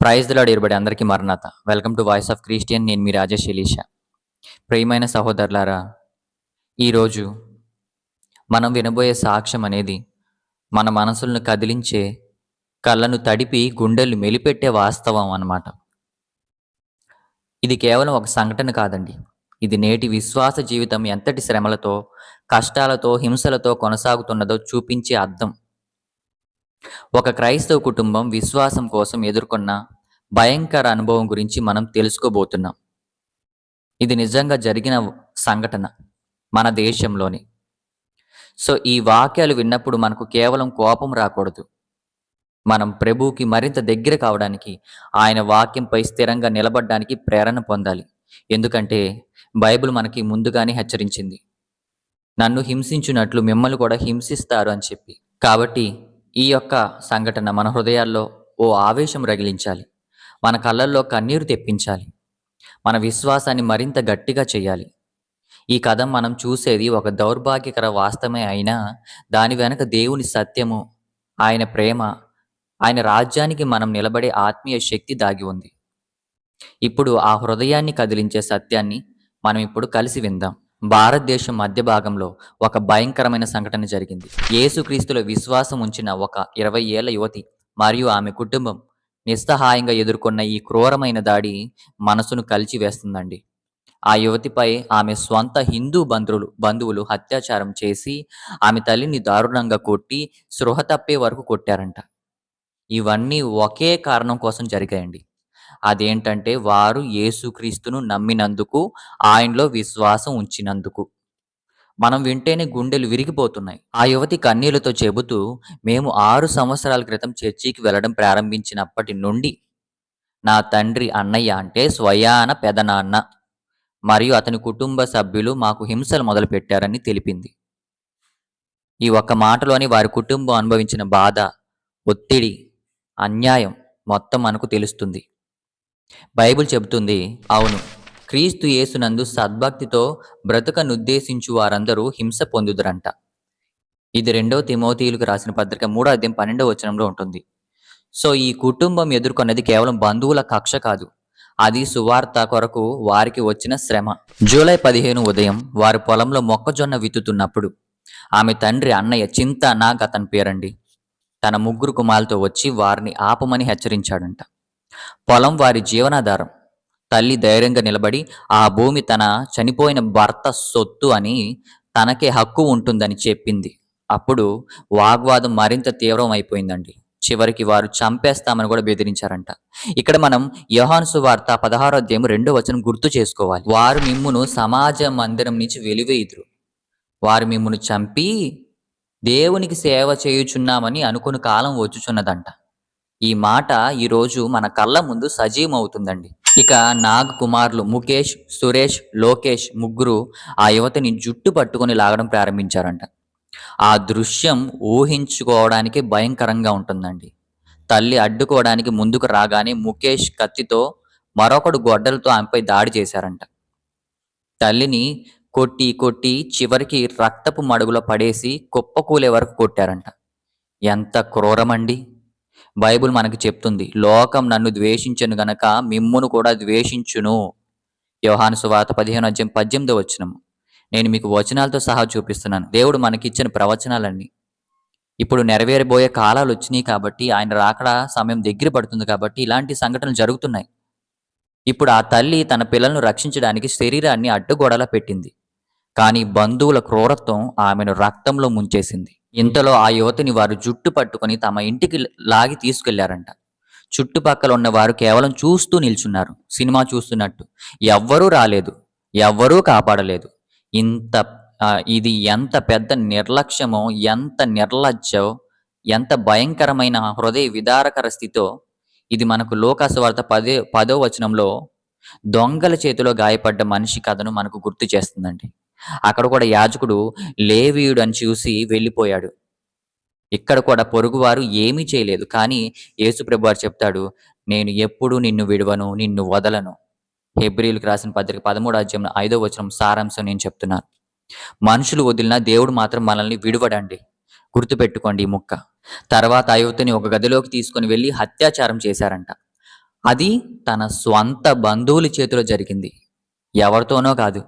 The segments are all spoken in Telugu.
ప్రైజ్లాడు ఇరుబడి అందరికీ మరణాత. Welcome to voice of Christian నేను మీ రాజేష్ శిలీష ప్రియమైన సహోదరులారా ఈరోజు మనం వినబోయే సాక్ష్యం అనేది మన మనసులను కదిలించే కళ్ళను తడిపి గుండెలు మెలిపెట్టే వాస్తవం అన్నమాట. ఇది కేవలం ఒక సంఘటన కాదండి. ఇది నేటి విశ్వాస జీవితం ఎంతటి శ్రమలతో కష్టాలతో హింసలతో కొనసాగుతున్నదో చూపించే అర్థం. ఒక క్రైస్తవ కుటుంబం విశ్వాసం కోసం ఎదుర్కొన్న భయంకర అనుభవం గురించి మనం తెలుసుకోబోతున్నాం. ఇది నిజంగా జరిగిన సంఘటన మన దేశంలోని. సో ఈ వాక్యాలు విన్నప్పుడు మనకు కేవలం కోపం రాకూడదు. మనం ప్రభువుకి మరింత దగ్గర కావడానికి ఆయన వాక్యంపై స్థిరంగా నిలబడడానికి ప్రేరణ పొందాలి. ఎందుకంటే బైబిల్ మనకి ముందుగానే హెచ్చరించింది. నన్ను హింసించినట్లు మిమ్మల్ని కూడా హింసిస్తారు అని చెప్పి. కాబట్టి ఈ యొక్క సంఘటన మన హృదయాల్లో ఓ ఆవేశం రగిలించాలి. మన కళ్ళల్లో కన్నీరు తెప్పించాలి. మన విశ్వాసాన్ని మరింత గట్టిగా చేయాలి. ఈ కథ మనం చూసేది ఒక దౌర్భాగ్యకర వాస్తవమే అయినా దాని వెనక దేవుని సత్యము ఆయన ప్రేమ ఆయన రాజ్యానికి మనం నిలబడే ఆత్మీయ శక్తి దాగి ఉంది. ఇప్పుడు ఆ హృదయాన్ని కదిలించే సత్యాన్ని మనం ఇప్పుడు కలిసి విందాం. భారతదేశం మధ్య భాగంలో ఒక భయంకరమైన సంఘటన జరిగింది. యేసుక్రీస్తులో విశ్వాసం ఉంచిన ఒక ఇరవై ఏళ్ళ యువతి మరియు ఆమె కుటుంబం నిస్సహాయంగా ఎదుర్కొన్న ఈ క్రూరమైన దాడి మనసును కలిచివేస్తుందండి. ఆ యువతిపై ఆమె స్వంత హిందూ బంధువులు బంధువులు అత్యాచారం చేసి ఆమె తల్లిని దారుణంగా కొట్టి స్పృహ తప్పే వరకు కొట్టారంట. ఇవన్నీ ఒకే కారణం కోసం జరిగాయండి. అదేంటంటే వారు యేసుక్రీస్తును నమ్మినందుకు ఆయనలో విశ్వాసం ఉంచినందుకు. మనం వింటేనే గుండెలు విరిగిపోతున్నాయి. ఆ యువతి కన్నీళ్ళతో చెబుతూ మేము ఆరు సంవత్సరాల క్రితం చర్చికి వెళ్ళడం ప్రారంభించినప్పటి నుండి నా తండ్రి అన్నయ్య అంటే స్వయాన పెదనాన్న. మరియు అతని కుటుంబ సభ్యులు మాకు హింసలు మొదలుపెట్టారని తెలిపింది. ఈ ఒక్క మాటలోని వారి కుటుంబం అనుభవించిన బాధ ఒత్తిడి అన్యాయం మొత్తం మనకు తెలుస్తుంది. బైబిల్ చెబుతుంది అవును. క్రీస్తు యేసునందు సద్భక్తితో బ్రతుకనుద్దేశించు వారందరూ హింస పొందుదురంట. ఇది రెండో తిమోతీయులకు రాసిన పత్రిక మూడో అధ్యాయం పన్నెండవ వచనంలో ఉంటుంది. సో ఈ కుటుంబం ఎదుర్కొన్నది కేవలం బంధువుల కక్ష కాదు. అది సువార్త కొరకు వారికి వచ్చిన శ్రమ. జూలై పదిహేను ఉదయం వారి పొలంలో మొక్కజొన్న విత్తుతున్నప్పుడు ఆమె తండ్రి అన్నయ్య చింత నాగ్ అతని పేరండి. తన ముగ్గురు కుమారులతో వచ్చి వారిని ఆపమని హెచ్చరించాడంట. పొలం వారి జీవనాధారం. తల్లి ధైర్యంగా నిలబడి ఆ భూమి తన చనిపోయిన భర్త సొత్తు అని తనకే హక్కు ఉంటుందని చెప్పింది. అప్పుడు వాగ్వాదం మరింత తీవ్రం అయిపోయిందండి చివరికి వారు చంపేస్తామని కూడా బెదిరించారంట. ఇక్కడ మనం యోహాన్సు వార్త పదహారో అధ్యాయం రెండో వచనం గుర్తు చేసుకోవాలి. వారు మిమ్మును సమాజ మందిరం నుంచి వెలివేయుదురు. వారు మిమ్మును చంపి దేవునికి సేవ చేయుచున్నామని అనుకుని కాలం వచ్చుచున్నదంట. ఈ మాట ఈరోజు మన కళ్ళ ముందు సజీవం అవుతుందండి ఇక నాగ్ కుమార్లు ముఖేష్ సురేష్ లోకేష్ ముగ్గురు ఆ యువతిని జుట్టు పట్టుకొని లాగడం ప్రారంభించారంట. ఆ దృశ్యం ఊహించుకోవడానికి భయంకరంగా ఉంటుందండి. తల్లి అడ్డుకోవడానికి ముందుకు రాగానే ముఖేష్ కత్తితో మరొకడు గొడ్డలతో ఆమెపై దాడి చేశారంట. తల్లిని కొట్టి కొట్టి చివరికి రక్తపు మడుగులో పడేసి కుప్పకూలే వరకు కొట్టారంట. ఎంత క్రూరమండి! బైబిల్ మనకు చెప్తుంది లోకం నన్ను ద్వేషించను గనక మిమ్మును కూడా ద్వేషించును. యోహాను సువాత పదిహేను అధ్యాయం పద్దెనిమిదో వచ్చినము నేను మీకు వచనాలతో సహా చూపిస్తున్నాను. దేవుడు మనకిచ్చిన ప్రవచనాలన్నీ ఇప్పుడు నెరవేరబోయే కాలాలు వచ్చినాయి కాబట్టి ఆయన రాకడ సమయం దగ్గర పడుతుంది కాబట్టి ఇలాంటి సంఘటనలు జరుగుతున్నాయి. ఇప్పుడు ఆ తల్లి తన పిల్లలను రక్షించడానికి శరీరాన్ని అడ్డుగోడలా పెట్టింది. కానీ బంధువుల క్రూరత్వం ఆమెను రక్తంలో ముంచేసింది. ఇంతలో ఆ యువతిని వారు జుట్టు పట్టుకొని తమ ఇంటికి లాగి తీసుకెళ్ళారంట. చుట్టుపక్కల ఉన్న వారు కేవలం చూస్తూ నిల్చున్నారు. సినిమా చూస్తున్నట్టు. ఎవ్వరూ రాలేదు. ఎవ్వరూ కాపాడలేదు. ఇంత ఇది ఎంత పెద్ద నిర్లక్ష్యమో ఎంత నిర్లజ్జో ఎంత భయంకరమైన హృదయ విదారకర స్థితో ఇది మనకు లోకాసువార్త పదే పదో వచనంలో దొంగల చేతిలో గాయపడ్డ మనిషి కథను మనకు గుర్తు చేస్తుందండి. అక్కడ కూడా యాజకుడు లేవీయుడు అని చూసి వెళ్ళిపోయాడు. ఇక్కడ కూడా పొరుగువారు ఏమీ చేయలేదు. కానీ యేసుప్రభు వారు చెప్తాడు నేను ఎప్పుడూ నిన్ను విడవను నిన్ను వదలను. హెబ్రిల్కి రాసిన పత్రిక పదమూడు అధ్యాయం ఐదో వచనం సారాంశం నేను చెప్తున్నాను. మనుషులు వదిలినా దేవుడు మాత్రం మనల్ని విడువడండి. గుర్తుపెట్టుకోండి ఈ ముక్క. తర్వాత ఆ ఒక గదిలోకి తీసుకొని వెళ్ళి అత్యాచారం చేశారంట. అది తన స్వంత బంధువుల చేతిలో జరిగింది. ఎవరితోనో కాదు.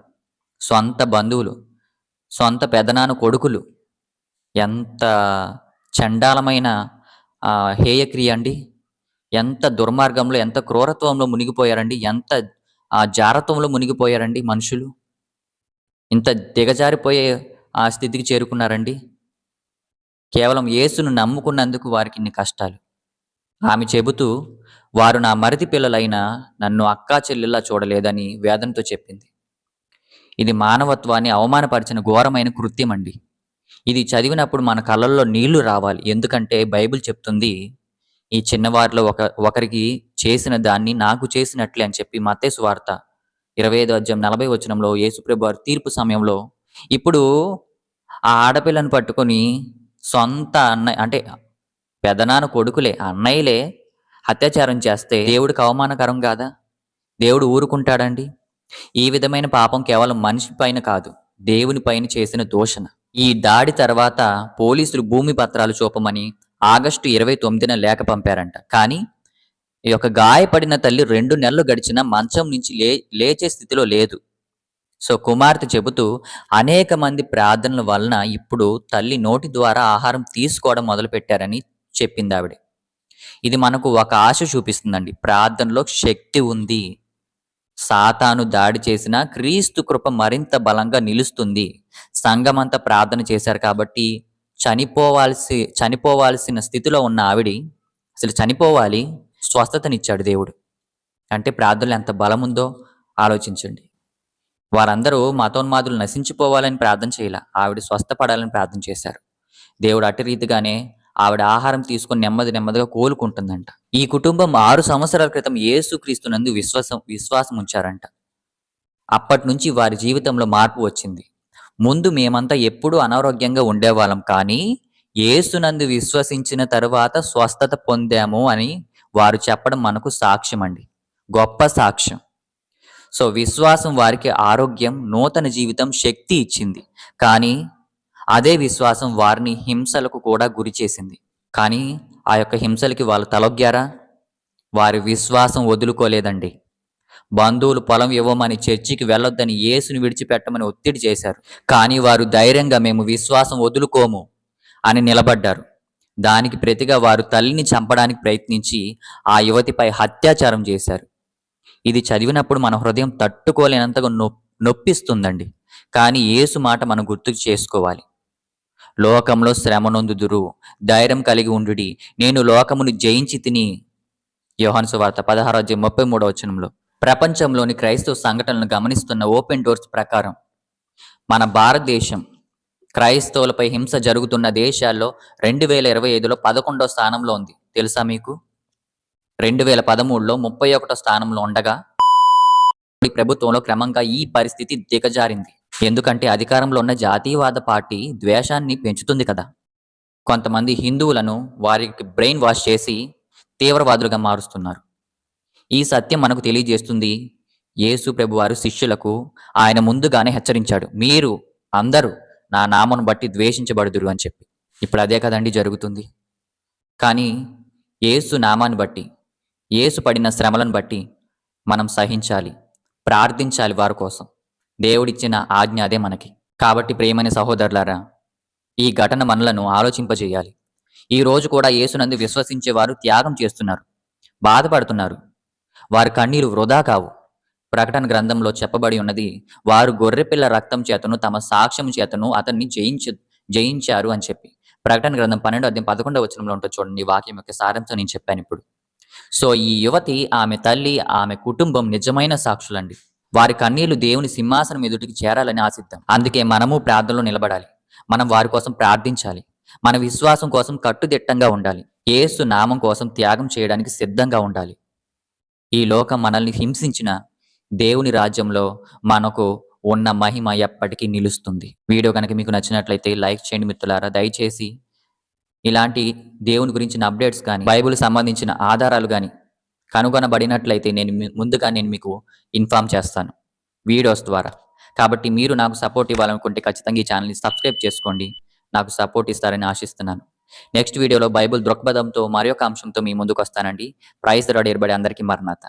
సొంత బంధువులు సొంత పెదనాన్న కొడుకులు. ఎంత చండాలమైన హేయక్రియ అండి. ఎంత దుర్మార్గంలో ఎంత క్రూరత్వంలో మునిగిపోయారండి. ఎంత ఆ జారత్వంలో మునిగిపోయారండి మనుషులు. ఇంత దిగజారిపోయే ఆ స్థితికి చేరుకున్నారండి. కేవలం యేసును నమ్ముకున్నందుకు వారికి ఇన్ని కష్టాలు. ఆమె చెబుతూ వారు నా మరిది పిల్లలైన నన్ను అక్కా చెల్లెల్లా చూడలేదని వేదనతో చెప్పింది. ఇది మానవత్వాన్ని అవమానపరిచిన ఘోరమైన కృత్యం అండి. ఇది చదివినప్పుడు మన కళ్ళల్లో నీళ్ళు రావాలి. ఎందుకంటే బైబిల్ చెప్తుంది ఈ చిన్నవారిలో ఒక ఒకరికి చేసిన దాన్ని నాకు చేసినట్లే అని చెప్పి మత్తేసు వార్త ఇరవై ఐదు అధ్యాయం నలభై వచనంలో యేసుప్రభు వారి తీర్పు సమయంలో ఇప్పుడు ఆ ఆడపిల్లను పట్టుకొని సొంత అన్నయ్య అంటే పెదనాన్న కొడుకులే అన్నయ్యలే అత్యాచారం చేస్తే దేవుడికి అవమానకరం కాదా? దేవుడు ఊరుకుంటాడండి? ఈ విధమైన పాపం కేవలం మనిషి పైన కాదు దేవుని పైన చేసిన దూషణ. ఈ దాడి తర్వాత పోలీసులు భూమి పత్రాలు చూపమని ఆగస్టు ఇరవై తొమ్మిదిన లేఖ పంపారంట. కానీ ఈ యొక్క గాయపడిన తల్లి రెండు నెలలు గడిచిన మంచం నుంచి లే లేచే స్థితిలో లేదు. సో కుమార్తె చెబుతూ అనేక మంది ప్రార్థనల వలన ఇప్పుడు తల్లి నోటి ద్వారా ఆహారం తీసుకోవడం మొదలుపెట్టారని చెప్పింది ఆవిడ ఇది మనకు ఒక ఆశ చూపిస్తుందండి. ప్రార్థనలో శక్తి ఉంది. సాతాను దాడి చేసిన క్రీస్తు కృప మరింత బలంగా నిలుస్తుంది. సంఘమంతా ప్రార్థన చేశారు కాబట్టి చనిపోవాల్సి చనిపోవాల్సిన స్థితిలో ఉన్న ఆవిడి అసలు చనిపోవాలి స్వస్థతనిచ్చాడు దేవుడు. అంటే ప్రార్థనలు ఎంత బలం ఉందో ఆలోచించండి. వారందరూ మతోన్మాదులు నశించిపోవాలని ప్రార్థన చేయాల. ఆవిడ స్వస్థపడాలని ప్రార్థన చేశారు. దేవుడు అటు రీతిగానే ఆవిడ ఆహారం తీసుకొని నెమ్మది నెమ్మదిగా కోలుకుంటుందంట. ఈ కుటుంబం ఆరు సంవత్సరాల క్రితం ఏసుక్రీస్తునందు విశ్వాసం విశ్వాసం ఉంచారంట. అప్పటి నుంచి వారి జీవితంలో మార్పు వచ్చింది. ముందు మేమంతా ఎప్పుడూ అనారోగ్యంగా ఉండేవాళ్ళం కానీ ఏసునందు విశ్వసించిన తరువాత స్వస్థత పొందాము అని వారు చెప్పడం మనకు సాక్ష్యం అండి గొప్ప సాక్ష్యం. సో విశ్వాసం వారికి ఆరోగ్యం నూతన జీవితం శక్తి ఇచ్చింది. కానీ అదే విశ్వాసం వారిని హింసలకు కూడా గురి చేసింది. కానీ ఆ యొక్క హింసలకి వాళ్ళు తలొగ్గారా? వారి విశ్వాసం వదులుకోలేదండి. బంధువులు పొలం ఇవ్వమని చర్చికి వెళ్ళొద్దని యేసుని విడిచిపెట్టమని ఒత్తిడి చేశారు. కానీ వారు ధైర్యంగా మేము విశ్వాసం వదులుకోము అని నిలబడ్డారు. దానికి ప్రతిగా వారు తల్లిని చంపడానికి ప్రయత్నించి ఆ యువతిపై అత్యాచారం చేశారు. ఇది చదివినప్పుడు మన హృదయం తట్టుకోలేనంతగా నొప్పిస్తుందండి. కానీ యేసు మాట మనం గుర్తుకు చేసుకోవాలి లోకంలో శ్రమనొందుదురు ధైర్యం కలిగి ఉండుడి. నేను లోకమును జయించి తిని యోహాన్సు వార్త పదహారు ముప్పై మూడవ వచనంలో. ప్రపంచంలోని క్రైస్తవ సంఘటనలను గమనిస్తున్న ఓపెన్ డోర్స్ ప్రకారం మన భారతదేశం క్రైస్తవులపై హింస జరుగుతున్న దేశాల్లో రెండు వేల ఇరవై ఐదులో పదకొండో స్థానంలో ఉంది. తెలుసా మీకు? రెండు వేల పదమూడులో ముప్పై ఒకటో స్థానంలో ఉండగా ప్రభుత్వంలో క్రమంగా ఈ పరిస్థితి దిగజారింది. ఎందుకంటే అధికారంలో ఉన్న జాతీయవాద పార్టీ ద్వేషాన్ని పెంచుతుంది కదా. కొంతమంది హిందువులను వారికి బ్రెయిన్ వాష్ చేసి తీవ్రవాదులుగా మారుస్తున్నారు. ఈ సత్యం మనకు తెలియజేస్తుంది యేసు ప్రభువారు శిష్యులకు ఆయన ముందుగానే హెచ్చరించాడు మీరు అందరూ నా నామను బట్టి ద్వేషించబడుదురు అని చెప్పి. ఇప్పుడు అదే కదండి జరుగుతుంది. కానీ యేసు నామాన్ని బట్టి యేసు పడిన శ్రమలను బట్టి మనం సహించాలి ప్రార్థించాలి వారి కోసం. దేవుడిచ్చిన ఆజ్ఞ అదే మనకి. కాబట్టి ప్రేమని సహోదరులారా ఈ ఘటన మనలను ఆలోచింపజేయాలి. ఈ రోజు కూడా యేసునందు విశ్వసించే వారు త్యాగం చేస్తున్నారు బాధపడుతున్నారు. వారి కన్నీరు వృధా కావు. ప్రకటన గ్రంథంలో చెప్పబడి ఉన్నది వారు గొర్రెపిల్ల రక్తం చేతను తమ సాక్ష్యం చేతను అతన్ని జయించ జయించారు అని చెప్పి. ప్రకటన గ్రంథం పన్నెండు అధ్యాయం పదకొండవ వచనంలో ఉంటుంది చూడండి వాక్యం యొక్క సారంతో నేను చెప్పాను ఇప్పుడు. సో ఈ యువతి ఆమె తల్లి ఆమె కుటుంబం నిజమైన సాక్షులండి. వారి కన్నీళ్ళు దేవుని సింహాసనం ఎదుటికి చేరాలని ఆశిద్దాం. అందుకే మనము ప్రార్థనలో నిలబడాలి. మనం వారి కోసం ప్రార్థించాలి. మన విశ్వాసం కోసం కట్టుదిట్టంగా ఉండాలి. ఏసు నామం కోసం త్యాగం చేయడానికి సిద్ధంగా ఉండాలి. ఈ లోకం మనల్ని హింసించిన దేవుని రాజ్యంలో మనకు ఉన్న మహిమ ఎప్పటికీ నిలుస్తుంది. వీడియో కనుక మీకు నచ్చినట్లయితే లైక్ చేయండి మిత్రులారా. దయచేసి ఇలాంటి దేవుని గురించిన అప్డేట్స్ కానీ బైబిల్ సంబంధించిన ఆధారాలు కానీ కనుగొనబడినట్లయితే నేను ముందుగా నేను మీకు ఇన్ఫామ్ చేస్తాను వీడియోస్ ద్వారా. కాబట్టి మీరు నాకు సపోర్ట్ ఇవ్వాలనుకుంటే ఖచ్చితంగా ఈ ఛానల్ని సబ్స్క్రైబ్ చేసుకోండి. నాకు సపోర్ట్ ఇస్తారని ఆశిస్తున్నాను. నెక్స్ట్ వీడియోలో బైబిల్ దృక్పథంతో మరొక అంశంతో మీ ముందుకు వస్తానండి. ప్రైజ్ రాడ్ ఏర్పడి అందరికీ మరణాత